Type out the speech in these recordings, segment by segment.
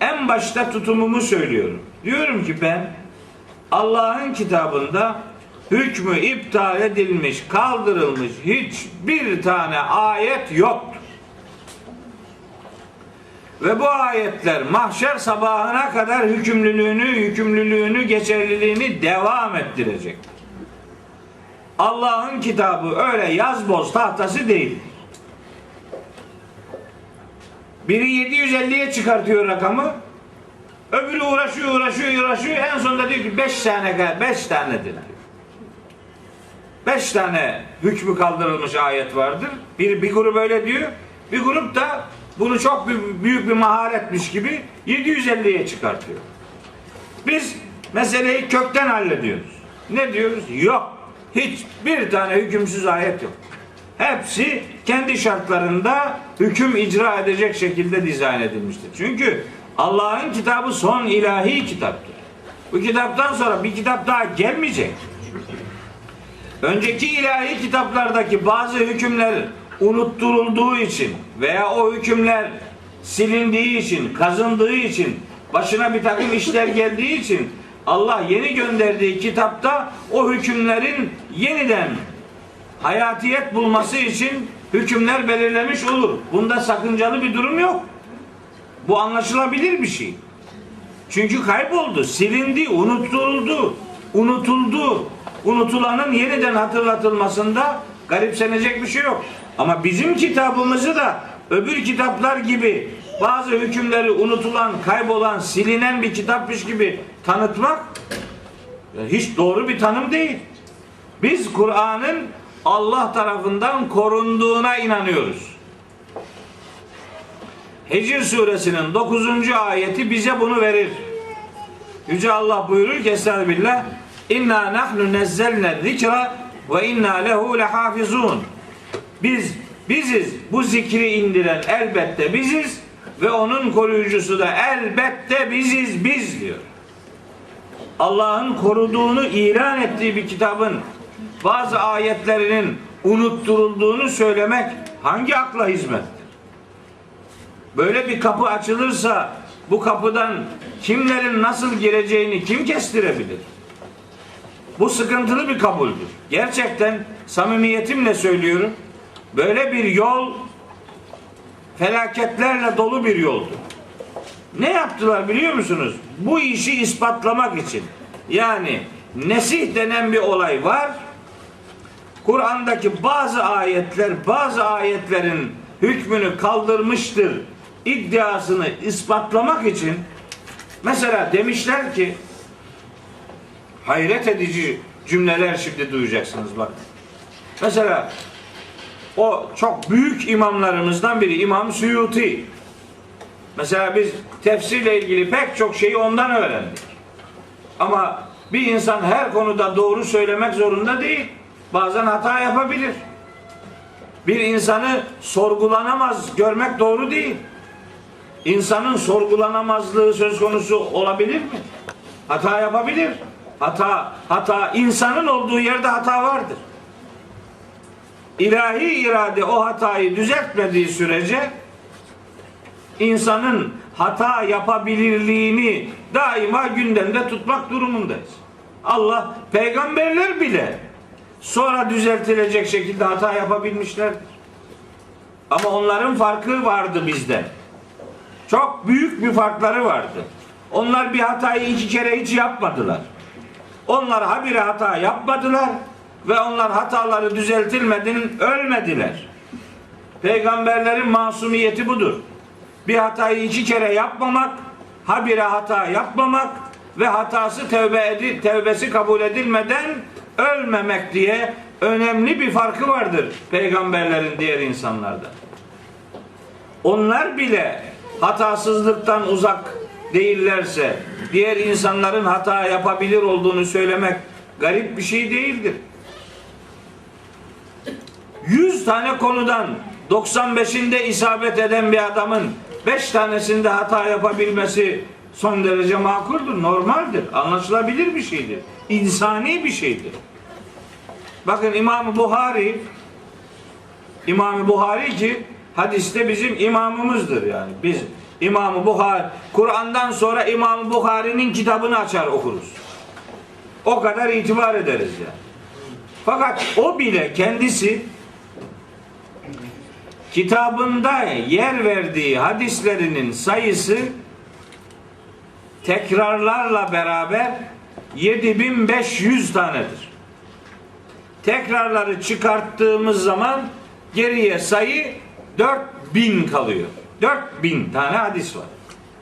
en başta tutumumu söylüyorum. Diyorum ki ben Allah'ın kitabında hükmü iptal edilmiş, kaldırılmış hiçbir tane ayet yoktur. Ve bu ayetler mahşer sabahına kadar hükümlülüğünü, yükümlülüğünü, geçerliliğini devam ettirecek. Allah'ın kitabı öyle yaz boz tahtası değil. Biri 750'ye çıkartıyor rakamı. Öbürü uğraşıyor, uğraşıyor, uğraşıyor. En sonunda diyor ki 5 tane 5 tanedir diyor. 5 tane hükmü kaldırılmış ayet vardır. Bir, bir grup öyle diyor. Bir grup da bunu çok büyük, büyük bir maharetmiş gibi 750'ye çıkartıyor. Biz meseleyi kökten hallediyoruz. Ne diyoruz? Yok. Hiçbir tane hükümsüz ayet yok. Hepsi kendi şartlarında hüküm icra edecek şekilde dizayn edilmiştir. Çünkü Allah'ın kitabı son ilahi kitaptır. Bu kitaptan sonra bir kitap daha gelmeyecek. Önceki ilahi kitaplardaki bazı hükümler unutturulduğu için veya o hükümler silindiği için, kazındığı için, başına bir takım işler geldiği için Allah yeni gönderdiği kitapta o hükümlerin yeniden hayatiyet bulması için hükümler belirlemiş olur. Bunda sakıncalı bir durum yok. Bu anlaşılabilir bir şey. Çünkü kayboldu, silindi, unutuldu, unutuldu. Unutulanın yeniden hatırlatılmasında garipsenecek bir şey yok. Ama bizim kitabımızı da öbür kitaplar gibi bazı hükümleri unutulan, kaybolan, silinen bir kitapmış gibi tanıtmak hiç doğru bir tanım değil. Biz Kur'an'ın Allah tarafından korunduğuna inanıyoruz. Hicr suresinin 9. ayeti bize bunu verir. Yüce Allah buyurur ki Estağfirullah İnna nahnu nezzelne zikra ve inna lehu lehafizun. Biz biziz bu zikri indiren elbette biziz ve onun koruyucusu da elbette biziz biz diyor. Allah'ın koruduğunu ilan ettiği bir kitabın bazı ayetlerinin unutturulduğunu söylemek hangi akla hizmettir? Böyle bir kapı açılırsa bu kapıdan kimlerin nasıl gireceğini kim kestirebilir? Bu sıkıntılı bir kabuldür. Gerçekten samimiyetimle söylüyorum. Böyle bir yol felaketlerle dolu bir yoldur. Ne yaptılar biliyor musunuz? Bu işi ispatlamak için. Yani nesih denen bir olay var. Kur'an'daki bazı ayetler bazı ayetlerin hükmünü kaldırmıştır iddiasını ispatlamak için mesela demişler ki hayret edici cümleler şimdi duyacaksınız bak. Mesela o çok büyük imamlarımızdan biri İmam Suyuti. Mesela biz tefsirle ilgili pek çok şeyi ondan öğrendik. Ama bir insan her konuda doğru söylemek zorunda değil. Bazen hata yapabilir. Bir insanı sorgulanamaz görmek doğru değil. İnsanın sorgulanamazlığı söz konusu olabilir mi? Hata yapabilir. Hata, hata insanın olduğu yerde hata vardır. İlahi irade o hatayı düzeltmediği sürece insanın hata yapabilirliğini daima gündemde tutmak durumundayız. Allah peygamberler bile sonra düzeltilecek şekilde hata yapabilmişlerdir. Ama onların farkı vardı bizden. Çok büyük bir farkları vardı. Onlar bir hatayı iki kere hiç yapmadılar. Onlar habire hata yapmadılar ve onlar hataları düzeltilmeden ölmediler. Peygamberlerin masumiyeti budur. Bir hatayı iki kere yapmamak, habire hata yapmamak ve hatası tevbe edi, tevbesi kabul edilmeden ölmemek diye önemli bir farkı vardır peygamberlerin diğer insanlardan. Onlar bile hatasızlıktan uzak değillerse diğer insanların hata yapabilir olduğunu söylemek garip bir şey değildir. 100 tane konudan 95'inde isabet eden bir adamın 5 tanesinde hata yapabilmesi son derece makuldür, normaldir, anlaşılabilir bir şeydir. İnsani bir şeydir. Bakın İmam Buhari İmam Buhari ki hadiste bizim imamımızdır yani. Biz İmam Buhari Kur'an'dan sonra İmam Buhari'nin kitabını açar okuruz. O kadar itibar ederiz ya. Fakat o bile kendisi kitabında yer verdiği hadislerinin sayısı tekrarlarla beraber 7500 tanedir. Tekrarları çıkarttığımız zaman geriye sayı 4000 kalıyor. 4000 tane hadis var.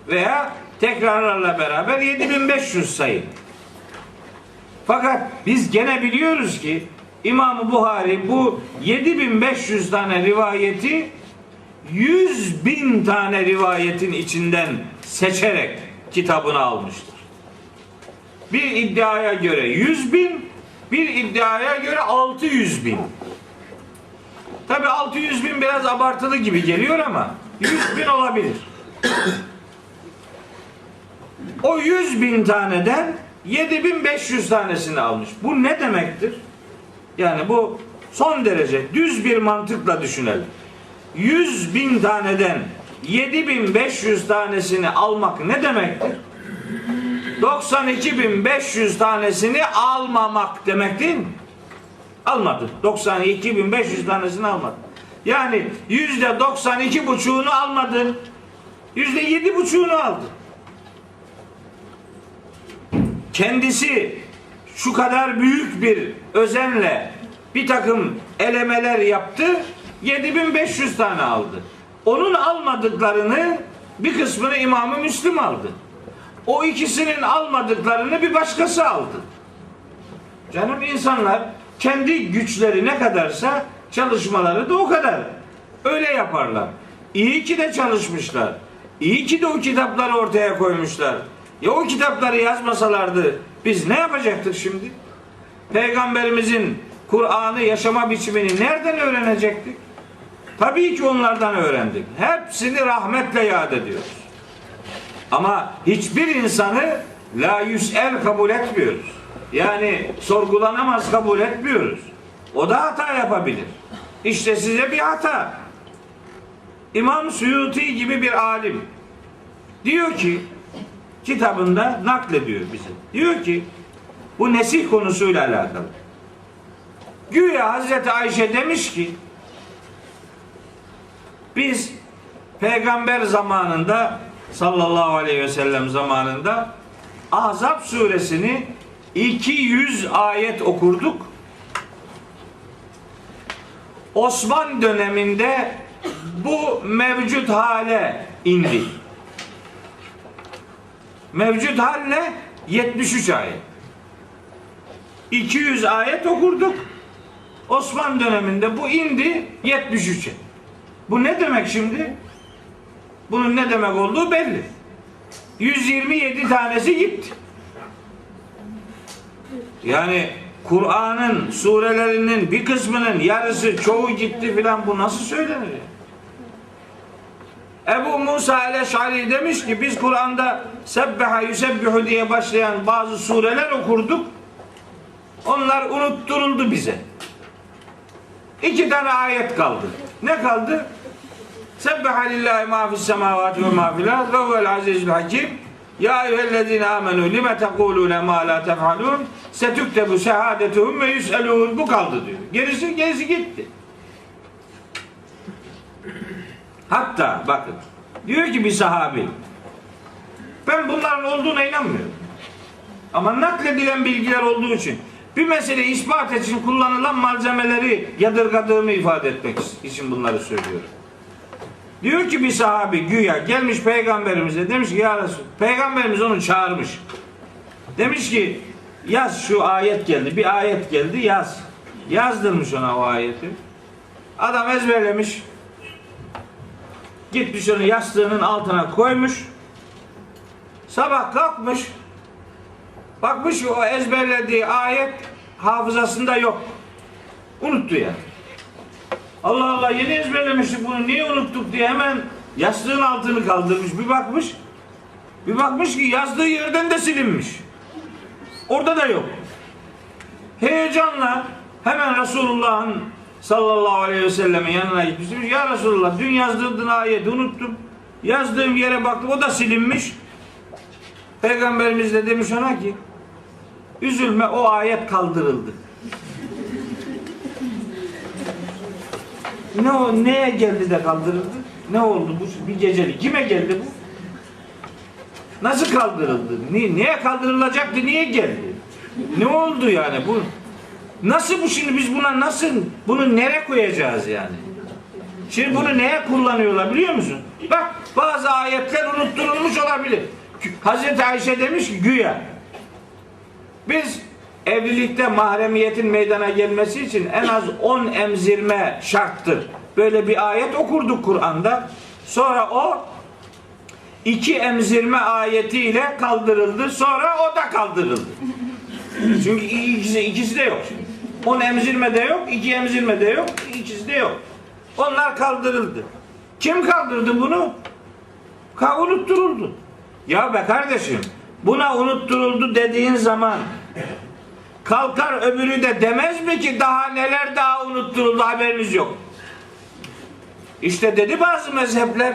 Veya tekrarlarla beraber 7500 sayı. Fakat biz gene biliyoruz ki İmam Buhari bu 7500 tane rivayeti 100 bin tane rivayetin içinden seçerek kitabını almıştır. Bir iddiaya göre 100 bin, bir iddiaya göre 600 bin. Tabi 600 bin biraz abartılı gibi geliyor ama 100 bin olabilir. O 100 bin taneden 7500 tanesini almış. Bu ne demektir? Yani bu son derece düz bir mantıkla düşünelim. 100 bin taneden 7500 tanesini almak ne demektir? 92.500 tanesini almamak demek değil mi? Almadı. 92.500 tanesini almadı. Yani yüzde 92 buçuğunu almadı. Yüzde yedi buçuğunu aldı. Kendisi şu kadar büyük bir özenle bir takım elemeler yaptı. 7500 tane aldı. Onun almadıklarını bir kısmını İmam-ı Müslim aldı. O ikisinin almadıklarını bir başkası aldı. Canım insanlar kendi güçleri ne kadarsa çalışmaları da o kadar. Öyle yaparlar. İyi ki de çalışmışlar. İyi ki de o kitapları ortaya koymuşlar. Ya o kitapları yazmasalardı biz ne yapacaktık şimdi? Peygamberimizin Kur'an'ı yaşama biçimini nereden öğrenecektik? Tabii ki onlardan öğrendik. Hepsini rahmetle yad ediyoruz. Ama hiçbir insanı la yüsel kabul etmiyoruz. Yani sorgulanamaz kabul etmiyoruz. O da hata yapabilir. İşte size bir hata. İmam Suyuti gibi bir alim diyor ki kitabında naklediyor bize. Diyor ki bu nesih konusuyla alakalı. Güya Hazreti Ayşe demiş ki biz peygamber zamanında sallallahu aleyhi ve sellem zamanında Ahzab suresini 200 ayet okurduk. Osman döneminde bu mevcut hale indi. Mevcut hal ne? 73 ayet. 200 ayet okurduk. Osman döneminde bu indi 73'e. Bu ne demek şimdi? Bunun ne demek olduğu belli. 127 tanesi gitti. Yani Kur'an'ın surelerinin bir kısmının yarısı çoğu gitti filan bu nasıl söylenir? Ebu Musa el-Eş'ari demiş ki biz Kur'an'da Sebbeha Yusebbihu diye başlayan bazı sureler okurduk. Onlar unutturuldu bize. İki tane ayet kaldı. Ne kaldı? Sebbeha lillahi ma fis semavati ve ma fil ard ve huvel azizul hakim. Ya eyyühellezine amenu lime tekulune ma la tef'alun setuktebu şehadetuhum ve yüselun. Bu kaldı diyor. Gerisi, gerisi gitti. Hatta bakın diyor ki bir sahabi ben bunların olduğuna inanmıyorum. Ama nakledilen bilgiler olduğu için bir meseleyi ispat için kullanılan malzemeleri yadırgadığımı ifade etmek için bunları söylüyorum. Diyor ki bir sahabi güya gelmiş peygamberimize demiş ki ya Resul, peygamberimiz onu çağırmış. Demiş ki yaz şu ayet geldi. Bir ayet geldi yaz. Yazdırmış ona o ayeti. Adam ezberlemiş. Gitmiş onu yastığının altına koymuş. Sabah kalkmış. Bakmış o ezberlediği ayet hafızasında yok. Unuttu ya. Allah Allah yeni ezberlemiştik bunu niye unuttuk diye hemen yastığın altını kaldırmış. Bir bakmış. Bir bakmış ki yazdığı yerden de silinmiş. Orada da yok. Heyecanla hemen Resulullah'ın sallallahu aleyhi ve sellemin yanına gitmiş. Ya Resulullah dün yazdırdığın ayeti unuttum. Yazdığım yere baktım o da silinmiş. Peygamberimiz de demiş ona ki üzülme o ayet kaldırıldı. Ne o neye geldi de kaldırıldı? Ne oldu bu bir gecelik? Kime geldi bu? Nasıl kaldırıldı? Niye, niye kaldırılacaktı? Niye geldi? Ne oldu yani bu? Nasıl bu şimdi biz buna nasıl bunu nereye koyacağız yani? Şimdi bunu neye kullanıyorlar biliyor musun? Bak bazı ayetler unutturulmuş olabilir. Hazreti Ayşe demiş ki güya biz evlilikte mahremiyetin meydana gelmesi için en az 10 emzirme şarttır. Böyle bir ayet okurduk Kur'an'da. Sonra o iki emzirme ayetiyle kaldırıldı. Sonra o da kaldırıldı. Çünkü ikisi, ikisi de yok. 10 emzirme de yok, iki emzirme de yok, ikisi de yok. Onlar kaldırıldı. Kim kaldırdı bunu? Ka unutturuldu. Ya be kardeşim, buna unutturuldu dediğin zaman kalkar öbürü de demez mi ki daha neler daha unutturuldu haberiniz yok. İşte dedi bazı mezhepler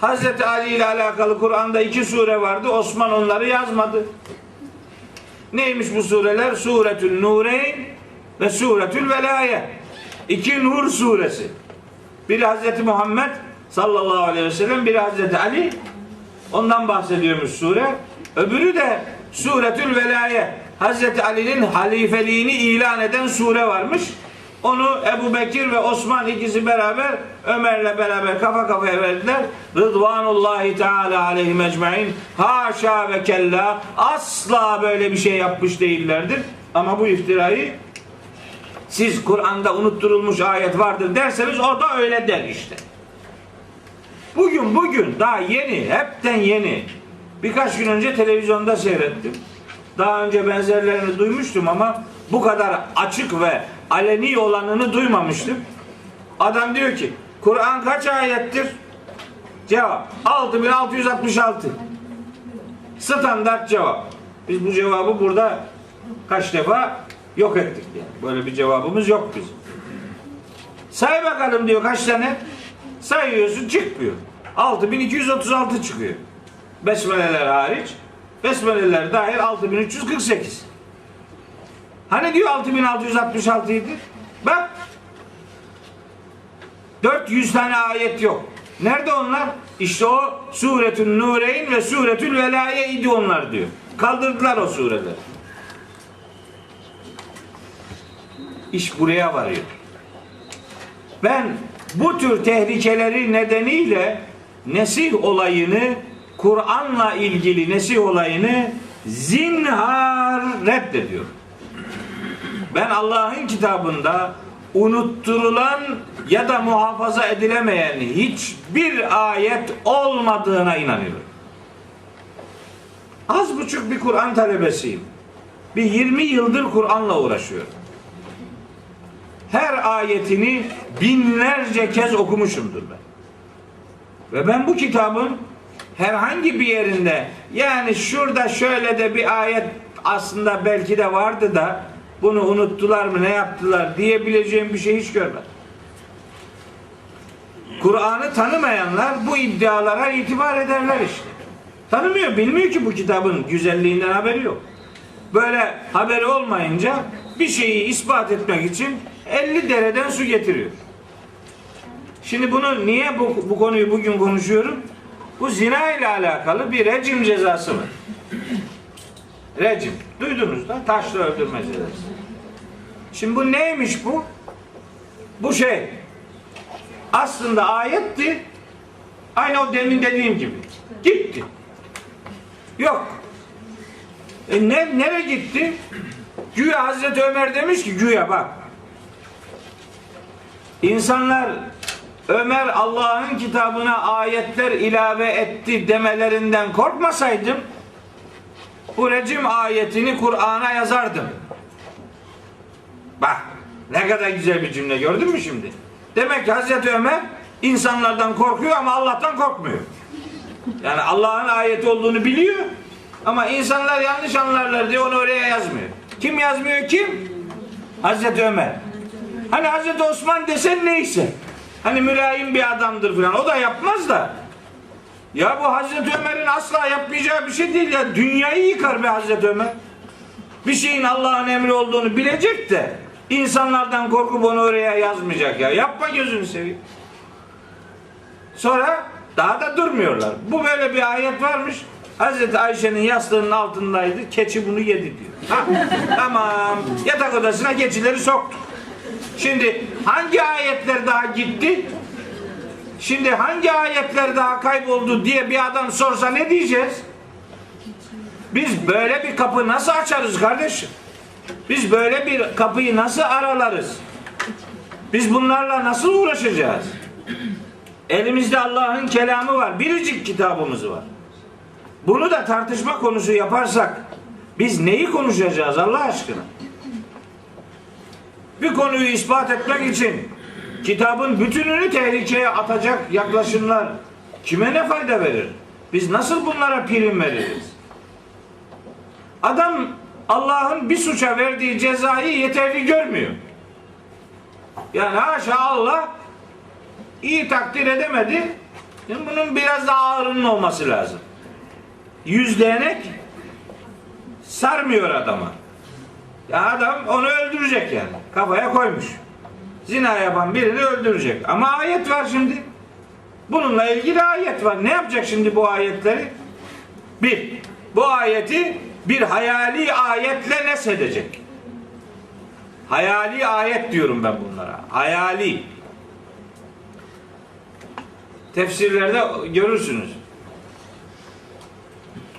Hazreti Ali ile alakalı Kur'an'da iki sure vardı. Osman onları yazmadı. Neymiş bu sureler? Suretül Nureyn ve Suretül Velaye. İki Nur suresi. Biri Hazreti Muhammed sallallahu aleyhi ve sellem, biri Hazreti Ali. Ondan bahsediyormuş sure. Öbürü de Suretül Velaye. Hazreti Ali'nin halifeliğini ilan eden sure varmış. Onu Ebu Bekir ve Osman ikisi beraber Ömer'le beraber kafa kafaya verdiler. Rıdvanullahi Teala aleyhi ecmain. Haşa ve kella asla böyle bir şey yapmış değillerdir. Ama bu iftirayı siz Kur'an'da unutturulmuş ayet vardır derseniz o da öyle der işte. Bugün bugün daha yeni, hepten yeni. Birkaç gün önce televizyonda seyrettim. Daha önce benzerlerini duymuştum ama bu kadar açık ve aleni olanını duymamıştım. Adam diyor ki Kur'an kaç ayettir? Cevap 6666. Standart cevap. Biz bu cevabı burada kaç defa yok ettik yani. Böyle bir cevabımız yok bizim. Say bakalım diyor kaç tane? Sayıyorsun çıkmıyor. 6236 çıkıyor. Besmeleler hariç. Besmeleler dahil 6348. Hani diyor 6666 idi? Bak 400 tane ayet yok. Nerede onlar? İşte o Suretün Nureyn ve Suretül Velaye idi onlar diyor. Kaldırdılar o sureleri. İş buraya varıyor. Ben bu tür tehlikeleri nedeniyle nesih olayını Kur'an'la ilgili nesih olayını zinhar reddediyorum. Ben Allah'ın kitabında unutturulan ya da muhafaza edilemeyen hiçbir ayet olmadığına inanıyorum. Az buçuk bir Kur'an talebesiyim. Bir 20 yıldır Kur'an'la uğraşıyorum. Her ayetini binlerce kez okumuşumdur ben. Ve ben bu kitabın herhangi bir yerinde yani şurada şöyle de bir ayet aslında belki de vardı da bunu unuttular mı ne yaptılar diyebileceğim bir şey hiç görmedim. Kur'an'ı tanımayanlar bu iddialara itibar ederler işte. Tanımıyor, bilmiyor ki bu kitabın güzelliğinden haberi yok. Böyle haberi olmayınca bir şeyi ispat etmek için 50 dereden su getiriyor. Şimdi bunu niye bu, bu konuyu bugün konuşuyorum? Bu zina ile alakalı bir rejim cezası var. Rejim. Duydunuz da taşla öldürme cezası. Şimdi bu neymiş bu? Bu şey aslında ayetti. Aynı o demin dediğim gibi. Gitti. Yok. E ne, nereye gitti? Güya Hazreti Ömer demiş ki güya bak. İnsanlar Ömer Allah'ın kitabına ayetler ilave etti demelerinden korkmasaydım bu recim ayetini Kur'an'a yazardım. Bak ne kadar güzel bir cümle gördün mü şimdi? Demek ki Hazreti Ömer insanlardan korkuyor ama Allah'tan korkmuyor. Yani Allah'ın ayeti olduğunu biliyor ama insanlar yanlış anlarlar diye onu oraya yazmıyor. Kim yazmıyor kim? Hazreti Ömer. Hani Hazreti Osman desen neyse. Hani mülayim bir adamdır falan. O da yapmaz da. Ya bu Hazreti Ömer'in asla yapmayacağı bir şey değil ya. Dünyayı yıkar be Hazreti Ömer. Bir şeyin Allah'ın emri olduğunu bilecek de insanlardan korkup onu oraya yazmayacak ya. Yapma gözünü seveyim. Sonra daha da durmuyorlar. Bu böyle bir ayet varmış. Hazreti Ayşe'nin yastığının altındaydı. Keçi bunu yedi diyor. Ha, tamam. Yatak odasına keçileri soktuk. Şimdi hangi ayetler daha gitti? Şimdi hangi ayetler daha kayboldu diye bir adam sorsa ne diyeceğiz? Biz böyle bir kapı nasıl açarız kardeşim? Biz böyle bir kapıyı nasıl aralarız? Biz bunlarla nasıl uğraşacağız? Elimizde Allah'ın kelamı var. Biricik kitabımız var. Bunu da tartışma konusu yaparsak biz neyi konuşacağız Allah aşkına? Bir konuyu ispat etmek için kitabın bütününü tehlikeye atacak yaklaşımlar kime ne fayda verir? Biz nasıl bunlara prim veririz? Adam Allah'ın bir suça verdiği cezayı yeterli görmüyor. Yani haşa Allah iyi takdir edemedi. Şimdi bunun biraz daha ağırının olması lazım. Yüz değnek sarmıyor adama. Ya adam onu öldürecek yani. Kafaya koymuş. Zina yapan birini öldürecek. Ama ayet var şimdi. Bununla ilgili ayet var. Ne yapacak şimdi bu ayetleri? Bir, bu ayeti bir hayali ayetle nesedecek. Hayali ayet diyorum ben bunlara. Hayali. Tefsirlerde görürsünüz.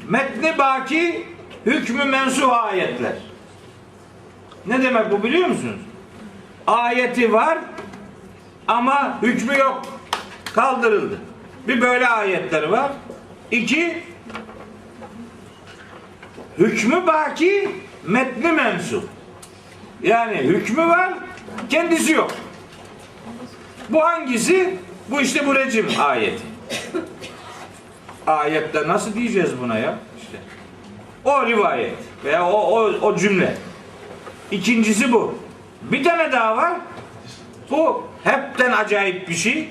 Metni baki, hükmü mensuh ayetler. Ne demek bu biliyor musunuz? Ayeti var ama hükmü yok. Kaldırıldı. Bir böyle ayetler var. İki, hükmü baki, metni mensup. Yani hükmü var, kendisi yok. Bu hangisi? Bu işte bu recim ayeti. Ayette nasıl diyeceğiz buna ya? İşte. O rivayet veya o, o, o cümle. İkincisi bu. Bir tane daha var. Bu hepten acayip bir şey.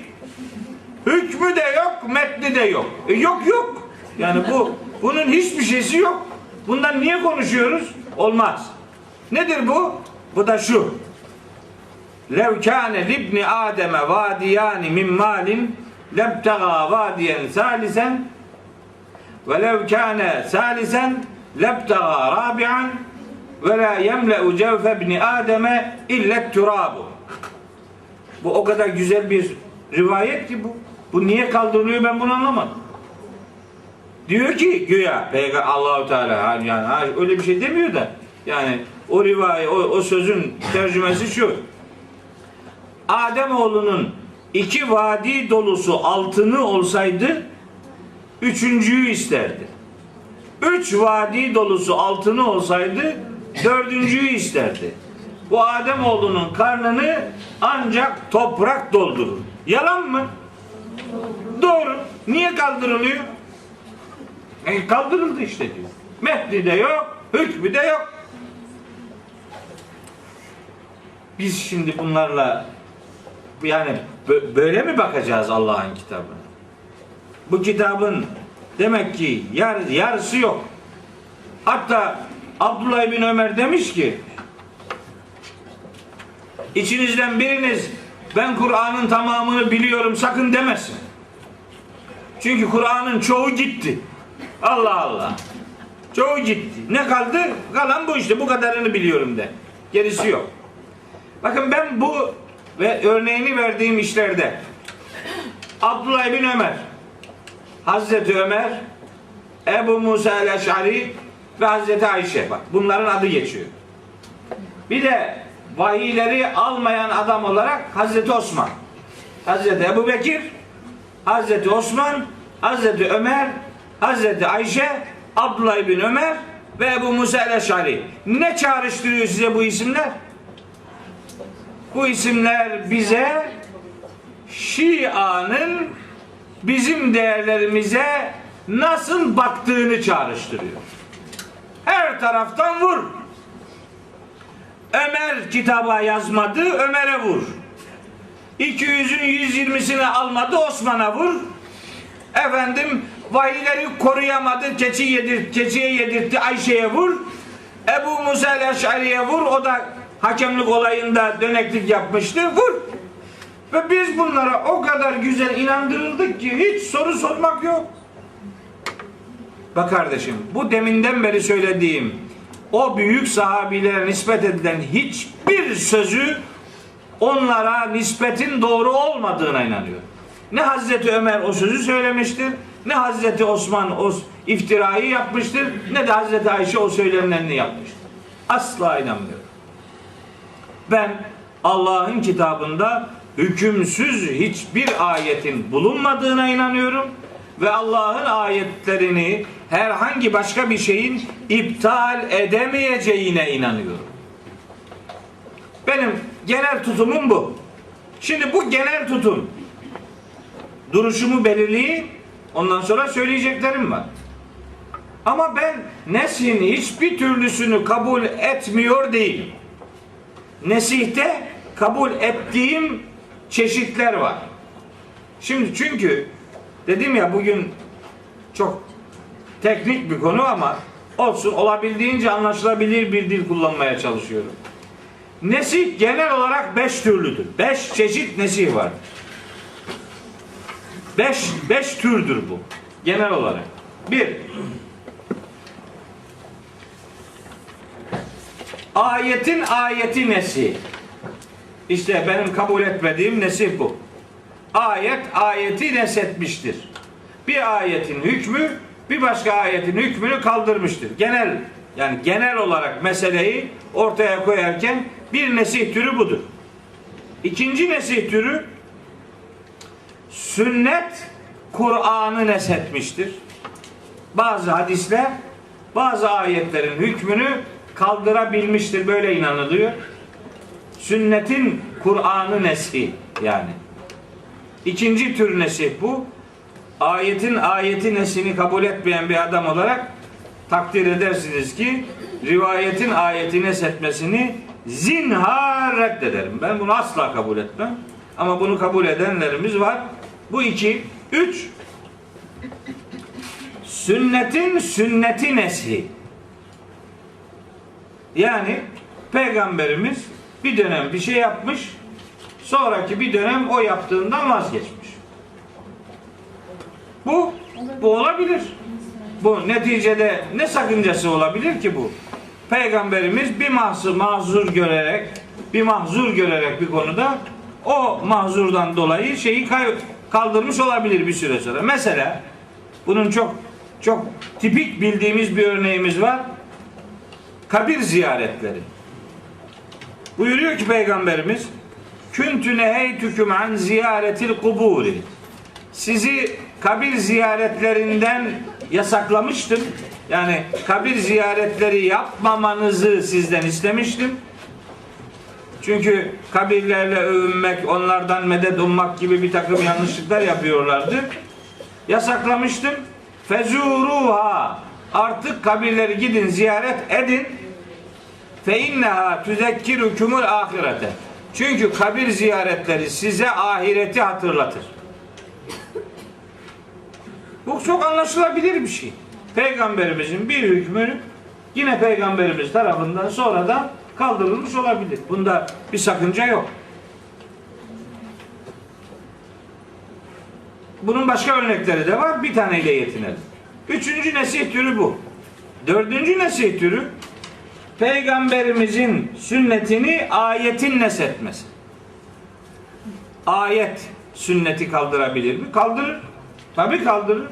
Hükmü de yok, metni de yok. E yok yok. Yani bu bunun hiçbir şeysi yok. Bundan niye konuşuyoruz? Olmaz. Nedir bu? Bu da şu. Lev kâne libni Adem'e vadiyani min malin lebtega vadiyen salisen ve lev kâne salisen lebtega rabi'an ve la yemle'u cevfe ibni Adem'e illet turabu. Bu o kadar güzel bir rivayet ki bu. Bu niye kaldırılıyor ben bunu anlamadım. Diyor ki güya Peygamber Allahu Teala yani ha, öyle bir şey demiyor da yani o rivayet o, o sözün tercümesi şu. Adem oğlunun iki vadi dolusu altını olsaydı üçüncüyü isterdi. Üç vadi dolusu altını olsaydı dördüncüyü isterdi. Bu Adem oğlunun karnını ancak toprak doldurur. Yalan mı? Doğru. Niye kaldırılıyor? E, kaldırıldı işte diyor. Metni de yok, hükmü de yok. Biz şimdi bunlarla yani bö- böyle mi bakacağız Allah'ın kitabına? Bu kitabın demek ki yar, yarısı yok. Hatta Abdullah bin Ömer demiş ki içinizden biriniz ben Kur'an'ın tamamını biliyorum sakın demesin. Çünkü Kur'an'ın çoğu gitti. Allah Allah. Çoğu gitti. Ne kaldı? Kalan bu işte. Bu kadarını biliyorum de. Gerisi yok. Bakın ben bu ve örneğini verdiğim işlerde Abdullah bin Ömer, Hazreti Ömer, Ebu Musa el-Eş'ari ve Hazreti Ayşe. Bak bunların adı geçiyor. Bir de vahiyleri almayan adam olarak Hazreti Osman. Hazreti Ebu Bekir, Hazreti Osman, Hazreti Ömer, Hazreti Ayşe, Abdullah bin Ömer ve Ebu Musa el-Eş'ari. Ne çağrıştırıyor size bu isimler? Bu isimler bize Şia'nın bizim değerlerimize nasıl baktığını çağrıştırıyor. Taraftan vur. Ömer kitaba yazmadı, Ömer'e vur. 200'ün 120'sini almadı, Osman'a vur. Efendim vahiyleri koruyamadı. Keçi yedir, keçiye yedirtti Ayşe'ye vur. Ebu Musa el-Eş'ari'ye vur. O da hakemlik olayında döneklik yapmıştı. Vur. Ve biz bunlara o kadar güzel inandırıldık ki hiç soru sormak yok. Bak kardeşim bu deminden beri söylediğim o büyük sahabilere nispet edilen hiçbir sözü onlara nispetin doğru olmadığına inanıyor. Ne Hazreti Ömer o sözü söylemiştir, ne Hazreti Osman o iftirayı yapmıştır, ne de Hazreti Ayşe o söylenenini yapmıştır. Asla inanmıyorum. Ben Allah'ın kitabında hükümsüz hiçbir ayetin bulunmadığına inanıyorum ve Allah'ın ayetlerini herhangi başka bir şeyin iptal edemeyeceğine inanıyorum. Benim genel tutumum bu. Şimdi bu genel tutum duruşumu belirleyeyim. Ondan sonra söyleyeceklerim var. Ama ben nesin hiçbir türlüsünü kabul etmiyor değilim. Nesihte kabul ettiğim çeşitler var. Şimdi çünkü dedim ya bugün çok teknik bir konu ama olsun olabildiğince anlaşılabilir bir dil kullanmaya çalışıyorum. Nesih genel olarak beş türlüdür. Beş çeşit nesih var. Beş, beş türdür bu. Genel olarak. Bir, ayetin ayeti nesih. İşte benim kabul etmediğim nesih bu. Ayet ayeti nesetmiştir. Bir ayetin hükmü bir başka ayetin hükmünü kaldırmıştır. Genel yani genel olarak meseleyi ortaya koyarken bir nesih türü budur. İkinci nesih türü sünnet Kur'an'ı nesetmiştir. Bazı hadisler bazı ayetlerin hükmünü kaldırabilmiştir. Böyle inanılıyor. Sünnetin Kur'an'ı neshi yani. İkinci tür nesih bu. Ayetin ayeti nesini kabul etmeyen bir adam olarak takdir edersiniz ki rivayetin ayeti nesetmesini zinhar reddederim. Ben bunu asla kabul etmem. Ama bunu kabul edenlerimiz var. Bu iki. Üç. Sünnetin sünneti neshi. Yani peygamberimiz bir dönem bir şey yapmış. Sonraki bir dönem o yaptığından vazgeçmiş. Bu bu olabilir. Bu neticede ne sakıncası olabilir ki bu? Peygamberimiz bir mahzur, mahzur görerek bir mahzur görerek bir konuda o mahzurdan dolayı şeyi kay- kaldırmış olabilir bir süre sonra. Mesela bunun çok çok tipik bildiğimiz bir örneğimiz var. Kabir ziyaretleri. Buyuruyor ki Peygamberimiz Küntü neheytüküm an ziyaretil kuburi Sizi kabir ziyaretlerinden yasaklamıştım. Yani kabir ziyaretleri yapmamanızı sizden istemiştim. Çünkü kabirlerle övünmek, onlardan medet ummak gibi bir takım yanlışlıklar yapıyorlardı. Yasaklamıştım. Fezuruha artık kabirleri gidin ziyaret edin. Fe inneha tüzekkirukumul ahirete. Çünkü kabir ziyaretleri size ahireti hatırlatır. Bu çok anlaşılabilir bir şey. Peygamberimizin bir hükmünü yine peygamberimiz tarafından sonradan kaldırılmış olabilir. Bunda bir sakınca yok. Bunun başka örnekleri de var. Bir taneyle yetinelim. Üçüncü nesih türü bu. Dördüncü nesih türü Peygamberimizin sünnetini ayetin nesetmesi. Ayet sünneti kaldırabilir mi? Kaldırır. Tabi kaldırır.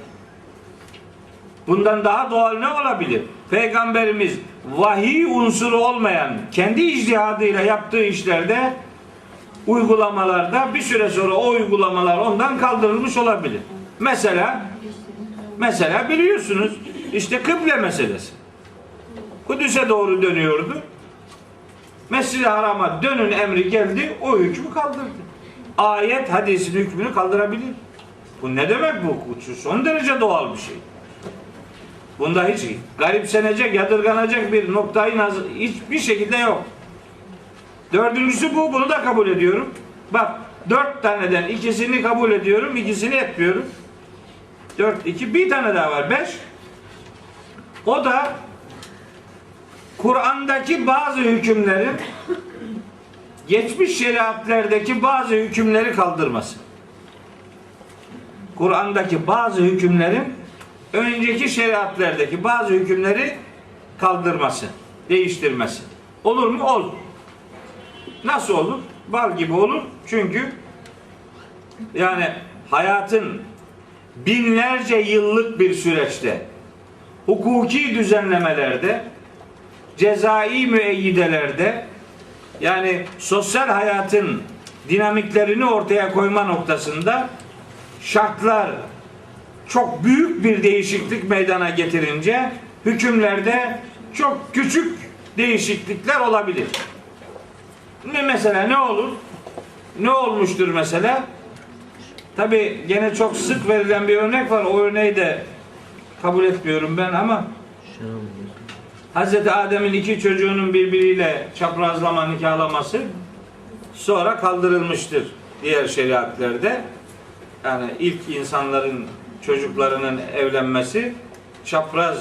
Bundan daha doğal ne olabilir? Peygamberimiz vahiy unsuru olmayan kendi icdihadıyla yaptığı işlerde uygulamalarda bir süre sonra o uygulamalar ondan kaldırılmış olabilir. Mesela mesela biliyorsunuz işte kıble meselesi. Kudüs'e doğru dönüyordu. Mescid-i Haram'a dönün emri geldi, o hükmü kaldırdı. Ayet hadisin hükmünü kaldırabilir. Bu ne demek bu? Bu son derece doğal bir şey. Bunda hiç garipsenecek, yadırganacak bir noktayı naz- hiçbir şekilde yok. Dördüncüsü bu, bunu da kabul ediyorum. Bak, dört taneden ikisini kabul ediyorum, ikisini etmiyorum. 4, 2, bir tane daha var 5. O da Kur'an'daki bazı hükümlerin geçmiş şeriatlerdeki bazı hükümleri kaldırması. Kur'an'daki bazı hükümlerin önceki şeriatlardaki bazı hükümleri kaldırması, değiştirmesi. Olur mu? Olur. Nasıl olur? Bal gibi olur. Çünkü yani hayatın binlerce yıllık bir süreçte hukuki düzenlemelerde cezai müeyyidelerde yani sosyal hayatın dinamiklerini ortaya koyma noktasında şartlar çok büyük bir değişiklik meydana getirince hükümlerde çok küçük değişiklikler olabilir. Ne mesela ne olur? Ne olmuştur mesela? Tabi gene çok sık verilen bir örnek var. O örneği de kabul etmiyorum ben ama Hazreti Adem'in iki çocuğunun birbiriyle çaprazlama nikahlaması sonra kaldırılmıştır diğer şeriatlerde. Yani ilk insanların çocuklarının evlenmesi çapraz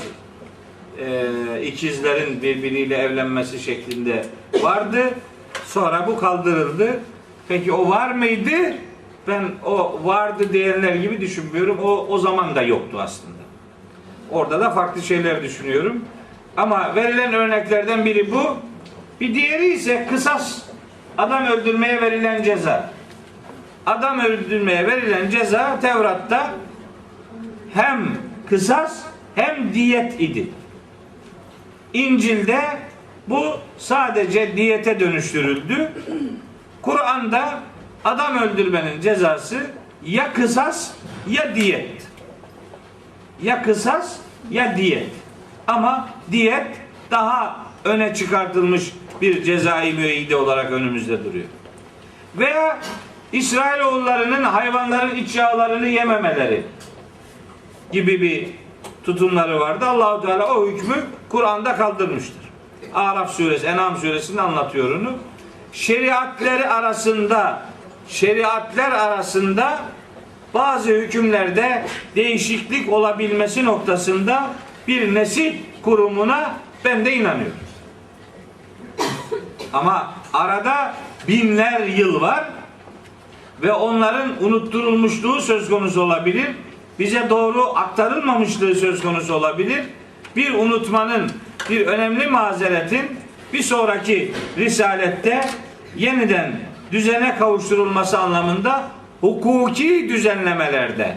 e, ikizlerin birbiriyle evlenmesi şeklinde vardı. Sonra bu kaldırıldı. Peki o var mıydı? Ben o vardı diyenler gibi düşünmüyorum. O o zaman da yoktu aslında. Orada da farklı şeyler düşünüyorum. Ama verilen örneklerden biri bu. Bir diğeri ise kısas. Adam öldürmeye verilen ceza. Adam öldürmeye verilen ceza Tevrat'ta hem kısas hem diyet idi. İncil'de bu sadece diyete dönüştürüldü. Kur'an'da adam öldürmenin cezası ya kısas ya diyet. Ya kısas ya diyet. Ama diyet daha öne çıkartılmış bir cezai müeyyide olarak önümüzde duruyor. Veya İsrailoğullarının hayvanların iç yağlarını yememeleri gibi bir tutumları vardı. Allahu Teala o hükmü Kur'an'da kaldırmıştır. Araf suresi, Enam suresinde anlatıyor onu. Şeriatleri arasında şeriatler arasında bazı hükümlerde değişiklik olabilmesi noktasında bir nesil kurumuna ben de inanıyorum. Ama arada binler yıl var ve onların unutturulmuşluğu söz konusu olabilir. Bize doğru aktarılmamışlığı söz konusu olabilir. Bir unutmanın, bir önemli mazeretin bir sonraki risalette yeniden düzene kavuşturulması anlamında hukuki düzenlemelerde,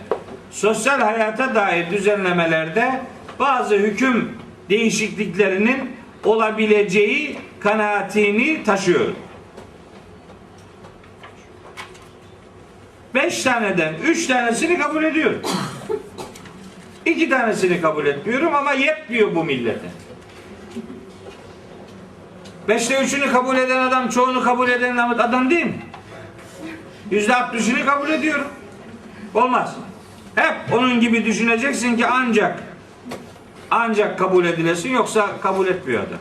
sosyal hayata dair düzenlemelerde bazı hüküm değişikliklerinin olabileceği kanaatini taşıyorum. Beş taneden üç tanesini kabul ediyorum. İki tanesini kabul etmiyorum ama yetmiyor bu millete. Beşte üçünü kabul eden adam çoğunu kabul eden adam değil mi? Yüzde altmışını kabul ediyorum. Olmaz. Hep onun gibi düşüneceksin ki ancak ancak kabul edilesin yoksa kabul etmiyor adam.